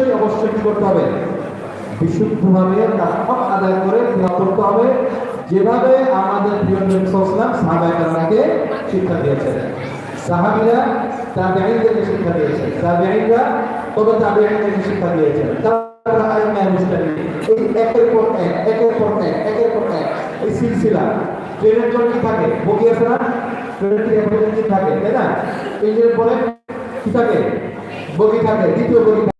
অবশ্যই অবশ্যই কি করতে হবে? বিশুদ্ধভাবে তার আদায় করে তিলাওয়াত করতে হবে। যেভাবে আমাদের প্রিয় নবী সাহাবায়ে শিক্ষা দিয়েছেন। সাহাবীরা তাবেঈনদেরকে শিক্ষা শিক্ষা দিয়েছেন? তারা আইমায়ে মুস্তাহিদ এই একের পর এক থাকে? তাই না? বগি থাকে, দ্বিতীয় বগি থাকে।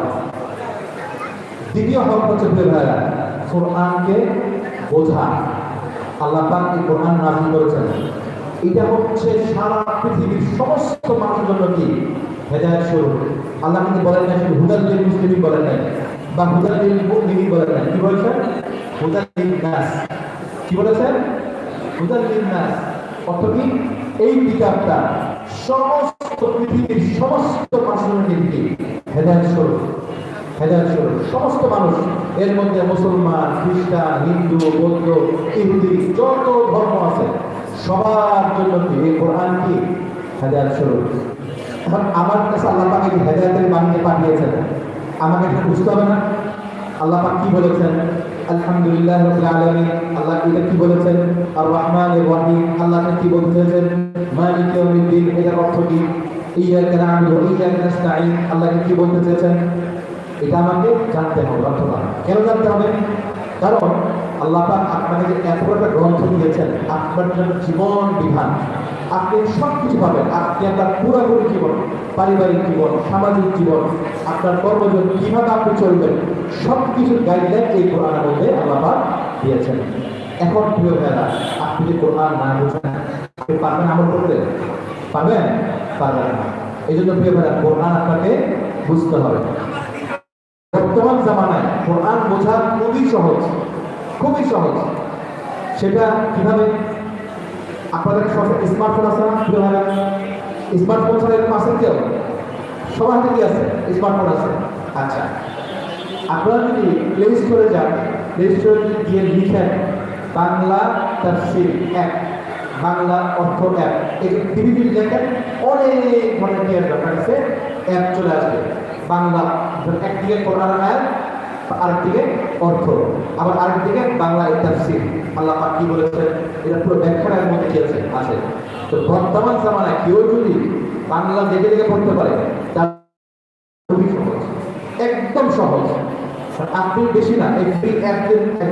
দ্বিতীয় হক হচ্ছে প্রিয় ভাইরা কোরআনকে বোঝা। আল্লাহ পাক এই কোরআন নাযিল করেছেন। এটা হচ্ছে সারা পৃথিবীর সমস্ত মানুষের জন্য কি? হেদায়েত স্বরূপ। আল্লাহ কিন্তু বলেন না শুধু হুদাল লিল মুসলিমিন বলেন নাই, বা হুদাল লিল মুমিনিন বলেন নাই। কি বলেছেন? হুদাল লিল নাস। কি বলেছেন? হুদাল লিল নাস। অর্থ কি? এই কিতাবটা সমস্ত পৃথিবীর সমস্ত মানুষের জন্য কি? হেদায়েত স্বরূপ। হেদায়ত স্বরূপ সমস্ত মানুষ, এর মধ্যে মুসলমান, খ্রিস্টান, হিন্দু, বৌদ্ধ, ইহুদি, যত ধর্ম আছে, সবার জন্য এই কোরআন কি? হেদায়ত স্বরূপ এখন আমার কাছে আল্লাহ পাকে হেদায়তের বাণীকে পাঠিয়েছেন। আমাকে এটা বুঝতে হবে না। আল্লাহ পাক কি বলেছেন? আলহামদুলিল্লাহ রাব্বিল আলামিন। আল্লাহ এটা কি বলেছেন? আর রহমান রহিম আল্লাহ কি বলতে চেয়েছেন মালিক ইয়াউমিদ্দিন। এটার অর্থ কি? ইয়াকা না'বুদু ওয়া ইয়াকা নাস্তাঈন আল্লাহ কি বলতে চেয়েছেন? এটা আমাকে জানতে হবে অথবা কেন জানতে হবে? কারণ আল্লাহ পাক আপনাকে এত একটা গ্রন্থ দিয়েছেন, আপনার জন্য জীবন বিধান। আপনি সব কিছু পাবেন। আপনি আপনার পুরোপুরি জীবন, পারিবারিক জীবন, সামাজিক জীবন, আপনার কর্মজন কীভাবে আপনি চলবেন সব কিছুর গাইডলাইন এই কোরআনের মধ্যে আল্লাহ পাক দিয়েছেন। এখন প্রিয় ভাইরা আপনি যে কোরআন না বুঝেন, আপনি পারবেন আমল করতে? পারবেন? পারবেন না। এই জন্য প্রিয় ভাইরা কোরআন আপনাকে বুঝতে হবে। বর্তমান জামানায় কোরআন বোঝা খুবই সহজ খুবই সহজ। সেটা কীভাবে? আপনাদের স্মার্টফোন আছে না? ভাইরা স্মার্টফোন ছাড়া এরকম আছে কেউ? সবার হাতে কি আছে? স্মার্টফোন আছে। আচ্ছা আপনারা যদি প্লে স্টোরে যান প্লে স্টোরে গিয়ে লিখেন, বাংলা তাফসির এক, বাংলা অর্থ অ্যাপ এই টিভি দেখেন অনেক ধরনের অ্যাপ চলে আসবে। বাংলা একদিকে কোরআন আয়াত আরেকদিকে অর্থ। আবার আরেকদিকে বাংলা তাফসির। আল্লাহ পাক কি বলেছেন? এটা পুরো ব্যাখ্যার মধ্যে আছে আছে। তো বর্তমান জামানায় কেউ যদি বাংলা দেখে দেখে পড়তে পারে, তার খুবই সহজ। একদম সহজ। আপনি বেশি না একটি অ্যাপ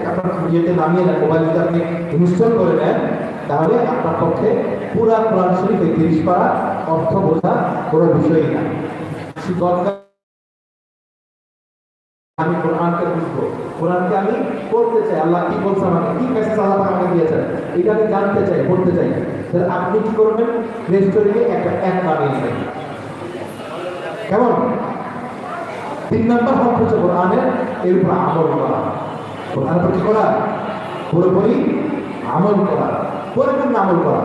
আপনার ইয়েতে নামিয়ে নেন মোবাইল যদি আপনি ইনস্টল করে নেন, তাহলে আপনার পক্ষে পুরা কোরআন শরীফ এই তিরিশ পারা অর্থ বোঝা কোনো বিষয়ই না। দরকার বুঝব। কোরআনকে আমি পড়তে চাই? আল্লাহ কি বলছে আমাকে? কি মেসেজ আল্লাহ আমাকে দিয়েছেন? এটা আমি জানতে চাই পড়তে চাই। তাহলে আপনি কি করবেন? একটা কেমন? তিন নম্বর হক হচ্ছে কোরআনের এর উপর আমল করা। কোরআনের প্রতি করা? পুরোপুরি আমল করা। পরিপূর্ণ আমল করা।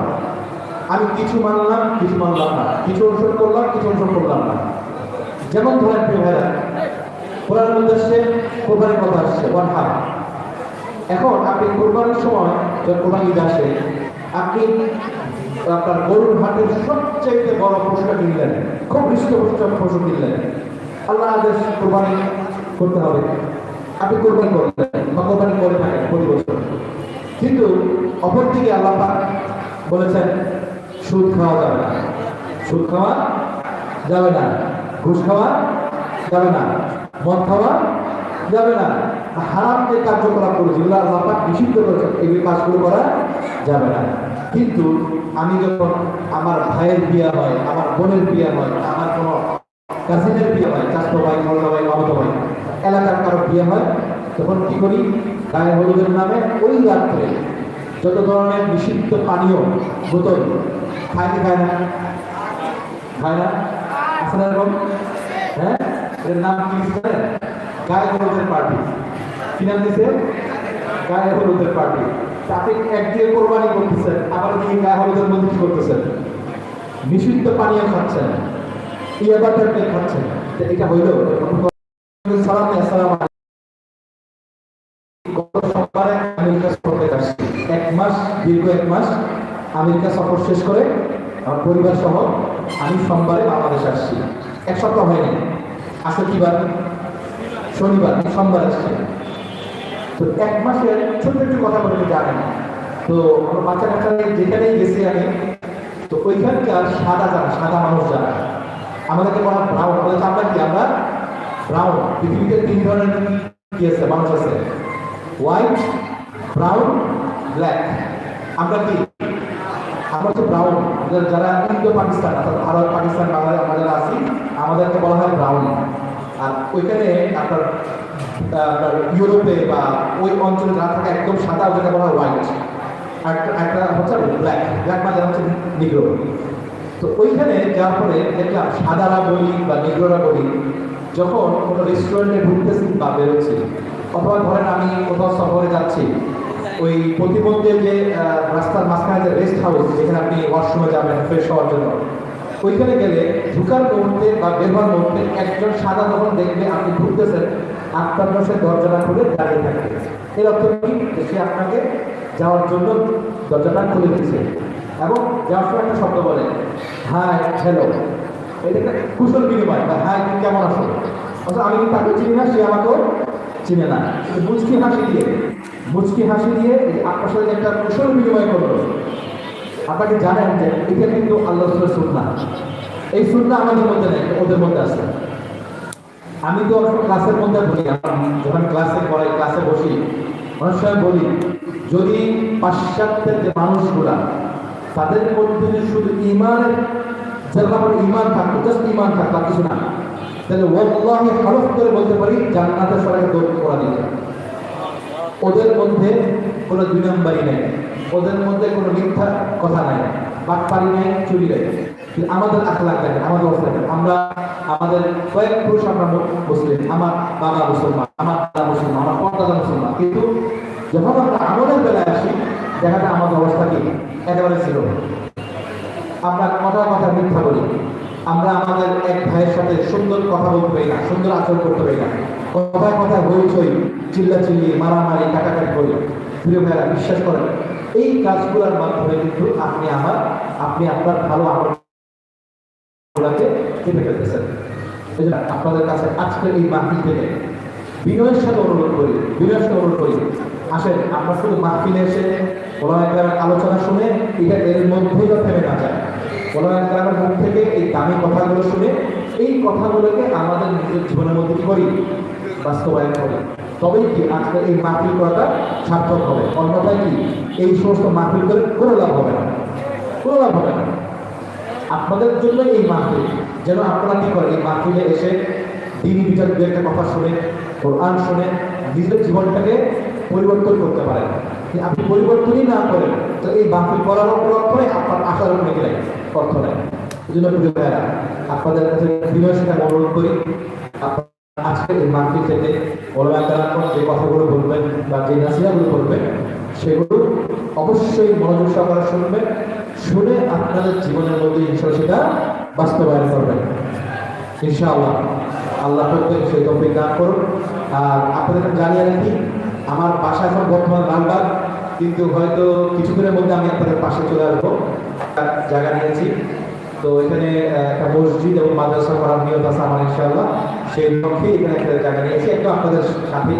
আমি কিছু মানলাম কিছু মানলাম না। কিছু অনুসরণ করলাম, কিছু অনুসরণ করলাম না। যেমন ধরেন ভাইরা কোরআন মধ্যে আসছে, কোরবানির কথা আসছে ওয়ান হাফ এখন আপনি কোরবানির সময় যখন কোরবানি আসে, আপনি আপনার গরুর হাটের সবচাইতে বড় পশুটা কিনলেন, খুব হৃষ্টপুষ্ট পশু কিনলেন। আল্লাহ আদেশ, কোরবানি করতে হবে। আপনি কোরবানি করলেন, বা কোরবানি করে থাকেন প্রতি বছর। কিন্তু অপরদিকে আল্লাহ বলেছেন, সুদ খাওয়া যাবে না। সুদ খাওয়া যাবে না। ঘুষ খাওয়া যাবে না। মদ খাওয়া যাবে না। হারাম যে কার্যকলাপ করেছে যেগুলো আল্লাহ পাক নিষিদ্ধ করেছেন, এগুলি কাজগুলো করা যাবে না। কিন্তু আমি যখন আমার ভাইয়ের বিয়ে হয়, আমার বোনের বিয়ে হয়, আমার কোনো কাজিনের বিয়ে হয়, চাষতো ভাই, খালতো ভাই, মামতো ভাই, এলাকার কারও বিয়ে হয়, তখন কি করি? গায়ে হলুদের নামে ওই রাত্রে যত ধরনের নিষিদ্ধ পানীয় বোতল, খায় কি খায় না? খায় না? না এরকম? হ্যাঁ? এর নাম কি জানেন গায়ে হলুদের পার্টি। কি নাম দিছে? গায়ে হলুদের পার্টি। তাতে একদিকে কোরবানি করতেছেন, আবার দিকে গায়ে হলুদের মধ্যে কি করতেছেন? নিষিদ্ধ পানীয় খাচ্ছেন। ইয়াবাটার কে খাচ্ছেন। এটা হইল সালাম আসসালাম গত সোমবারে আমেরিকা সফরে এক মাস, দীর্ঘ এক মাস আমেরিকা সফর শেষ করে আমার পরিবার সহ আমি সোমবারে বাংলাদেশ আসছি। এক সপ্তাহ হয়নি। আজকে কি বার শনিবার সোমবার আসছি। তো এক মাসের ছোট্ট একটু কথা বলতে জানেন। তো আমার বাচ্চা কাচ্চা যেখানেই গেছি আমি, তো ওইখানকার সাদা যারা সাদা মানুষ যারা আমাদেরকে বলা ব্রাউন আমাদের আমরা কি, আমরা ব্রাউন। পৃথিবীতে তিন ধরনের কি আছে, মানুষ আছে। White, brown, black. আমরা কি? আমরা হচ্ছে ব্রাউন। যারা ইন্দো পাকিস্তান অর্থাৎ ভারত, পাকিস্তান, বাংলাদেশ, আমরা যারা আছি, আমাদেরকে বলা হয় ব্রাউন। আর ওইখানে আপনার আপনার ইউরোপে বা ওই অঞ্চলে যারা থাকে, একদম সাদা ওটাকে বলা হয় হোয়াইট আর একটা হচ্ছে ব্ল্যাক ব্ল্যাক মানে হচ্ছে নিগ্রো তো ওইখানে যাওয়ার পরে দেখলাম সাদারা বলি বা নিগ্রোরা বলি যখন কোনো রেস্টুরেন্টে ঢুকতেছি বা বেরোচ্ছি, অথবা ধরেন আমি কোথাও সফরে যাচ্ছি, ওই প্রতিবন্ধের যে রাস্তার মাঝখানে যে রেস্ট হাউস যেখানে আপনি ওয়াশরুমে যাবেন ফ্রেশ হওয়ার জন্য ওইখানে গেলে ঢুকার মুহূর্তে বা বের হওয়ার মুহূর্তে একজন সাদা যখন দেখবে আপনি ঢুকতেছেন। আপনার পাশে দরজাটা খুলে দাঁড়িয়ে থাকবে। এর অর্থ কি? সে আপনাকে যাওয়ার জন্য দরজাটা খুলে দিচ্ছে এবং যাওয়ার সময় একটা শব্দ বলে, হাই হ্যালো এটা একটা কুশল বিনিময় বা, হাই, তুমি কেমন আছো? অথবা আমি কিন্তু তাকে চিনি না, সে আমাকেও চিনে না। মুচকি হাসি দিয়ে, মুচকি হাসি দিয়ে আপনার সাথে একটা কুশল বিনিময় করল। আপনাকে জানেন যে এটা কিন্তু আল্লাহ সুন্না এই সুন্না আমাদের মধ্যে নেই, ওদের মধ্যে আছে। আমি তো ক্লাসের মধ্যে বলি যখন ক্লাসে পড়াই, ক্লাসে বসি, অনেক সময় বলি, যদি পাশ্চাত্যের যে মানুষগুলা, তাদের মধ্যে যদি শুধু ইমানের যারা আমার ইমান থাকতো জাস্ট ইমান থাকতো কিছু না, তাহলে ওয়াল্লাহি হরফ করে বলতে পারি জান্নাতের দিতে ওদের মধ্যে কোনো দুই নম্বরই নেই। ওদের মধ্যে কোনো মিথ্যা কথা নাই। বাটপারি নেই, চুরি নেই। আমাদের আখলাখ দেখেন আমাদের দেখেন। আমরা, আমাদের কয়েক পুরুষ আমরা মুসলিম। আমার বাবা মুসলমান, আমার দাদা মুসলমান, আমার পরদাদা মুসলমান। কিন্তু যখন আমরা আমলের বেলায় আসি, দেখা যায় আমাদের অবস্থা কি? একেবারে ছিল আমরা কথা কথা মিথ্যা বলি। আমরা আমাদের এক ভাইয়ের সাথে সুন্দর কথা বলতে পারি না, সুন্দর আচরণ করতে পারি না। কথায় কথা হইচই। চিল্লা চিল্লি মারামারি, কাটাকাটি করি। প্রিয় ভাইরা, বিশ্বাস করেন, এই কাজগুলোর মাধ্যমে কিন্তু আপনি আমার, আপনি আপনার ভালো আমলগুলোকে কেটে ফেলতেছেন। আপনাদের কাছে আজকের এই মাহফিল থেকে বিনয়ের সাথে অনুরোধ করি, বিনয়ের সাথে অনুরোধ করি। আসেন আপনার শুধু মাহফিলে এসে ওলামা একরামের আলোচনা শুনে এটা এর মধ্যেই তো থেমে না যায়। ওলামা একরামের মুখ থেকে এই দামি কথাগুলো শুনে, এই কথাগুলোকে আমাদের নিজের জীবনের মধ্যে করি? বাস্তবায়ন করি। তবেই কি আজকে এই মাহফিল করাটা সার্থক হবে? অন্যথায় কি এই সমস্ত মাহফিল করে কোনো লাভ হবে না? কোনো লাভ হবে না। আপনাদের জন্য এই মাহফিল, যেন আপনারা কি করেন? এই মাহফিলে এসে দিন বিচার দু একটা কথা শুনে, কোরআন শুনে নিজের জীবনটাকে পরিবর্তন করতে পারেন। আপনি পরিবর্তনই না করেন, তো এই মাহফিল করার নেই, আপনার আসার কোনো কি নাই? অর্থ নেই। এই জন্য আপনাদের কাছে বিনয় অনুরোধ করি। আপনারা আজকে এই মাহফিল থেকে ওলামা কেরাম যে কথাগুলো বলবেন বা যে নাসিহাগুলো বলবেন, সেগুলো অবশ্যই মনোযোগ সহকারে শুনবেন, শুনে আপনাদের জীবনের মধ্যে ইনশাল্লাহ সেটা বাস্তবায়ন করবেন। ইনশাআল্লাহ আল্লাহ প্রত্যেক সেই তফিক দান করুন। আর আপনাদের জানিয়ে রাখি, আমার বাসা এখন বর্তমান লালবাগ, কিন্তু হয়তো কিছুদিনের মধ্যে আমি আপনাদের পাশে চলে আসব। জায়গা নিয়েছি। তো এখানে আহ, একটা মসজিদ এবং মাদ্রাসা করার নিয়ত আছে আমার ইনশাআল্লাহ সেই লক্ষ্যে এখানে একটা জায়গা নিয়েছি একদম আপনাদের সাথে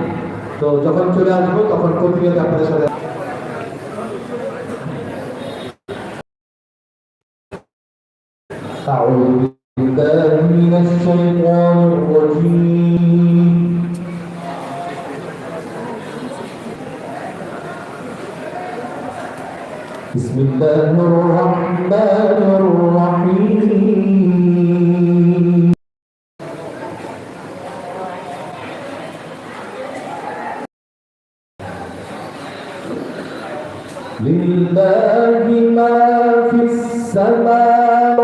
তো যখন চলে আসবো তখন প্রতিনিয়ত আপনাদের সাথে أعوذ بالله من الشيطان الرجيم بسم الله الرحمن الرحيم. لله ما في السماوات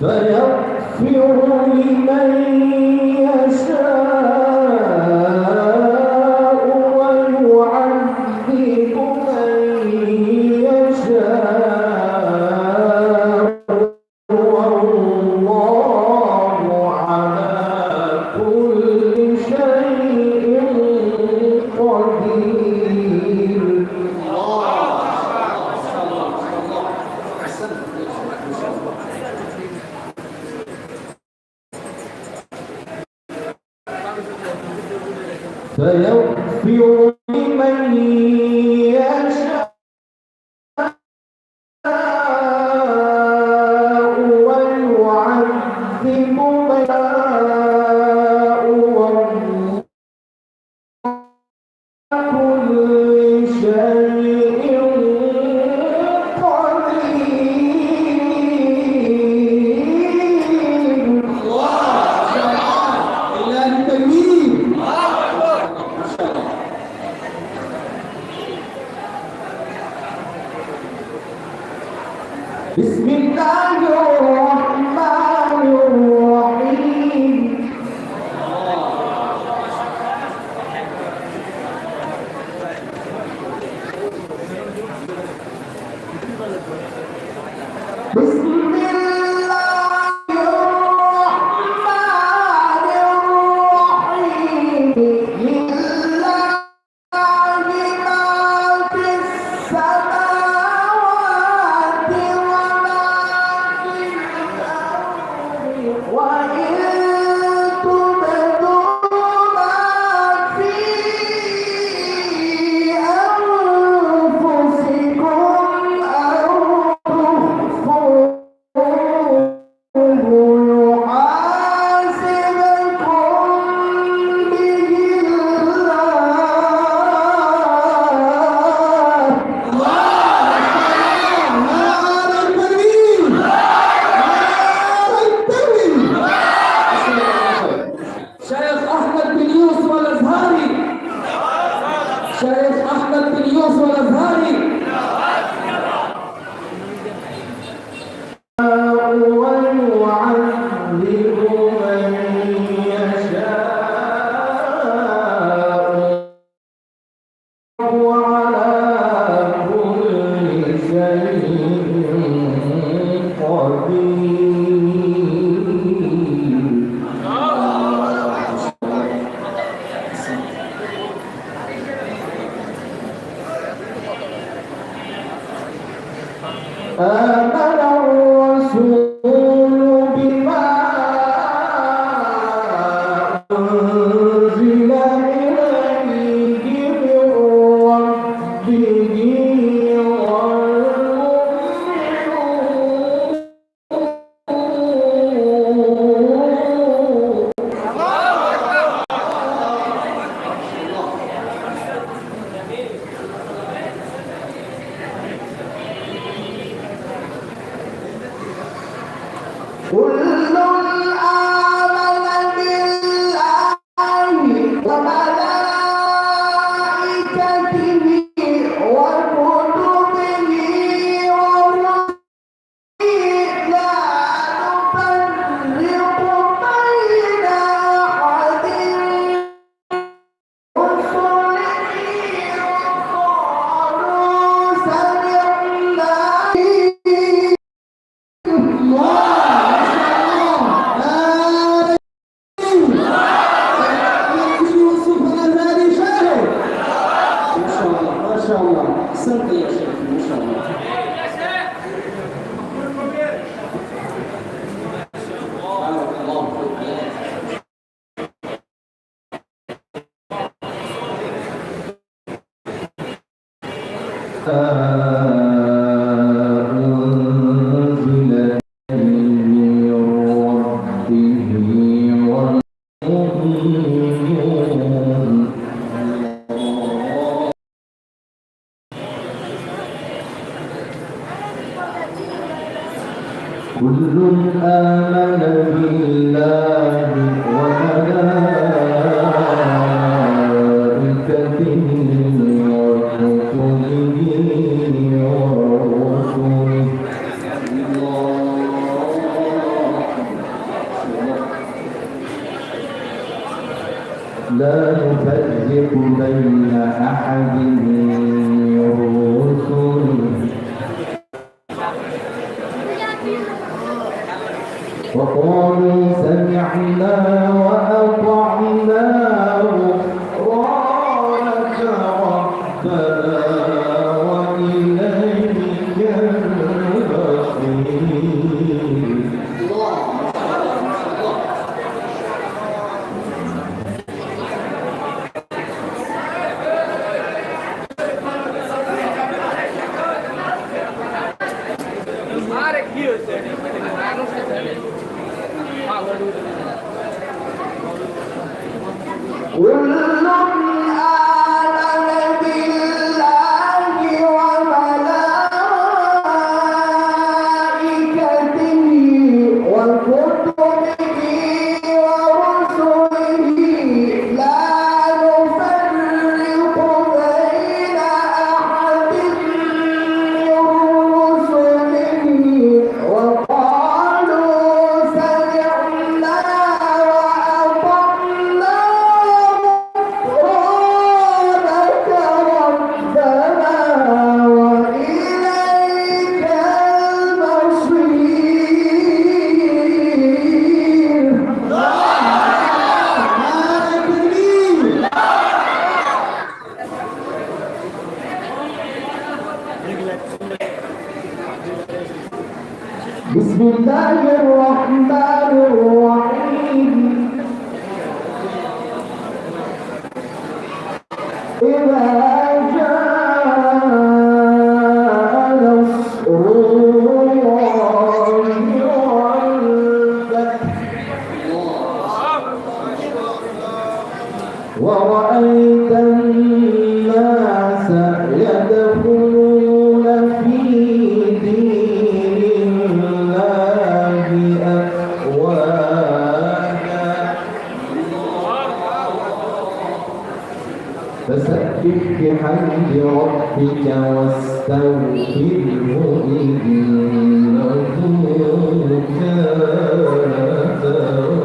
فيغفر لمن يشاء. وعلى كل آمن بالله وملائكته وقالوا سمعنا وأطعنا. بحمد ربك واستغفره إنه كان توابا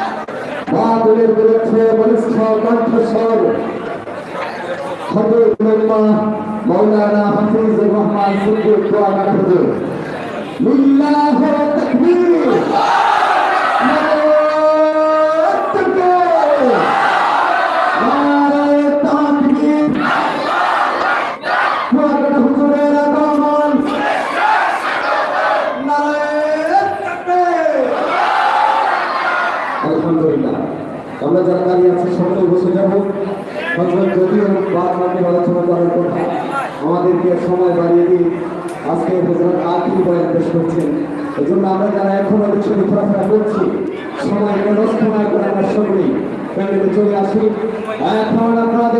জুলুমের বিরুদ্ধে বলিষ্ঠ কণ্ঠস্বর। হজরত উলামা মৌলানা হাফিজ রহমান সিদ্দিক দোয়া হুজুর লিল্লাহু তাকবীর নারায়ে তাকবীর নারায়ে তাকবীর দোয়া হুজুরের আগমন নারায়ে তাকবীর আলহামদুলিল্লাহ আমরা যারা দাঁড়িয়ে আছি সকলে বসে যাব হজরত যদিও আমাদেরকে সময় বাড়িয়ে দিয়ে আজকে হজরত আকিল বয়ান পেশ করছেন এই জন্য আমরা যারা এখনও পিছনে ঘোরাফেরা করছি সময়কে নষ্ট না করে, আমরা সকলেই চলে আসি। এখন আপনাদের